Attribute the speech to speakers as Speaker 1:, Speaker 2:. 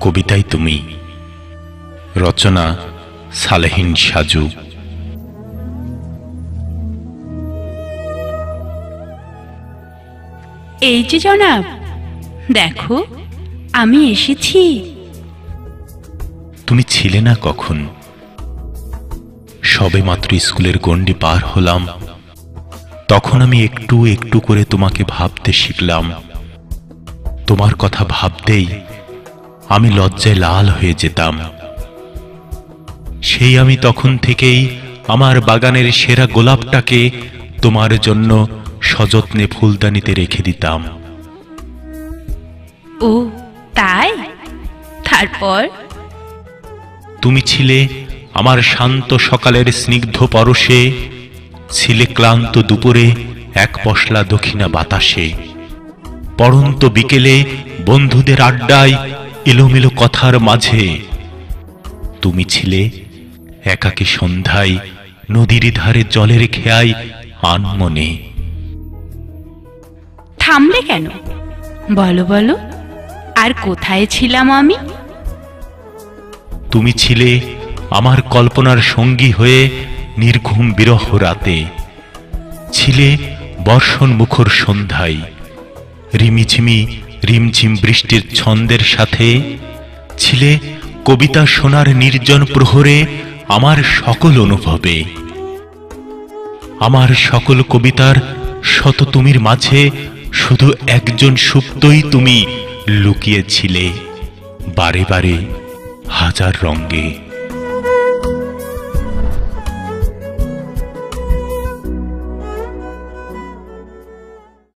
Speaker 1: কবিতাই তুমি। রচনা সালেহিন সাজু।
Speaker 2: এই যে জনাব দেখো আমি এসেছি।
Speaker 1: তুমি ছিলে না কখন? সবে মাত্র স্কুলের গণ্ডি পার হলাম। তখন আমি একটু একটু করে তোমাকে ভাবতে শিখলাম। তোমার কথা ভাবতেই আমি লজ্জায় লাল হয়ে যেতাম। সেই আমি তখন থেকেই আমার বাগানের সেরা গোলাপটাকে তোমার জন্য সযত্নে ফুলদানিতে রেখে দিতাম।
Speaker 2: ও তাই? তারপর?
Speaker 1: তুমি ছিলে আমার শান্ত সকালের স্নিগ্ধ পরশে ছিলে ক্লান্ত দুপুরে এক পশলা দক্ষিণা বাতাসে। পড়ন্ত বিকেলে বন্ধুদের আড্ডায় এলোমেলো কথার মাঝে তুমি ছিলে একাকী সন্ধ্যায় নদীর ধারে জলের খেয়ায় আনমনে।
Speaker 2: থামলে কেন? বলো বলো। আর কোথায় ছিলাম আমি?
Speaker 1: তুমি ছিলে আমার কল্পনার সঙ্গী হয়ে নির্ঘুম বিরহ রাতে। ছিলে বর্ষণ মুখর সন্ধ্যায় রিমিঝিমি রিমঝিম বৃষ্টির ছন্দের সাথে ছিলে কবিতা শোনার নির্জন প্রহরে আমার সকল অনুভবে। আমার সকল কবিতার শত তুমির মাঝে শুধু একজন সুপ্তই তুমি লুকিয়েছিলে বারে বারে হাজার রঙ্গে